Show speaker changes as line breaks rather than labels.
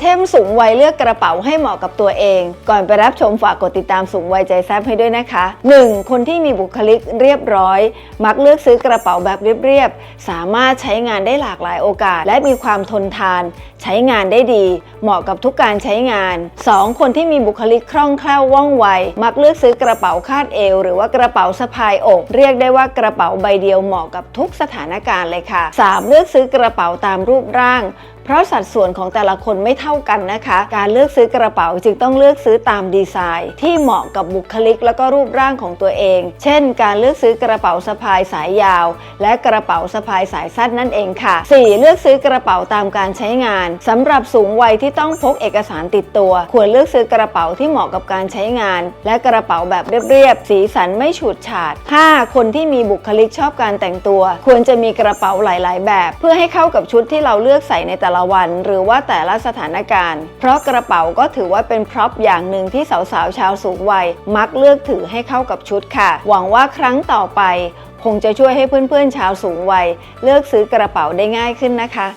เทมสูงวัยเลือกกระเป๋าให้เหมาะกับตัวเอง ก่อนไปรับชมฝากกดติดตามสูงวัยใจแซบให้ด้วยนะคะ 1. คนที่มีบุคลิกเรียบร้อย มักเลือกซื้อกระเป๋าแบบเรียบๆ สามารถใช้งานได้หลากหลายโอกาส และมีความทนทาน ใช้งานได้ดี เหมาะกับทุกการใช้งาน 2. คนที่มีบุคลิกคล่องแคล่วว่องไว มักเลือกซื้อกระเป๋าคาดเอว หรือว่ากระเป๋าสะพายอก เรียกได้ว่ากระเป๋าใบเดียวเหมาะกับทุกสถานการณ์เลยค่ะ 3. เลือกซื้อกระเป๋าตามรูปร่าง เพราะสัดส่วนของแต่ละคนไม่เท่ากันนะคะ การเลือกซื้อกระเป๋าจึงต้องเลือกซื้อตามดีไซน์ ที่เหมาะกับบุคลิกแล้วก็รูปร่างของตัวเอง เช่น การเลือกซื้อกระเป๋าสะพายสายยาว และกระเป๋าสะพายสายสั้นนั่นเองค่ะ 4. เลือกซื้อกระเป๋าตามการใช้งานสำหรับสูงวัยที่ต้องพกเอกสารติดตัว ควรเลือกซื้อกระเป๋าที่เหมาะกับการใช้งาน และกระเป๋าแบบเรียบๆสีสันไม่ฉูดฉาด 5. คนที่มีบุคลิกชอบการแต่งตัว ควรจะมีกระเป๋าหลาย ๆ แบบ เพื่อให้เข้ากับชุดที่เราเลือกใส่ในแต่ละวัน หรือว่าแต่ละสถานการณ์ เพราะกระเป๋าก็ถือว่าเป็นพร็อพอย่างหนึ่งที่สาวๆ ชาวสูงวัย มักเลือกถือให้เข้ากับชุดค่ะ หวังว่าครั้งต่อไป คงจะช่วยให้เพื่อนๆ ชาวสูงวัย เลือกซื้อกระเป๋าได้ง่ายขึ้นนะคะ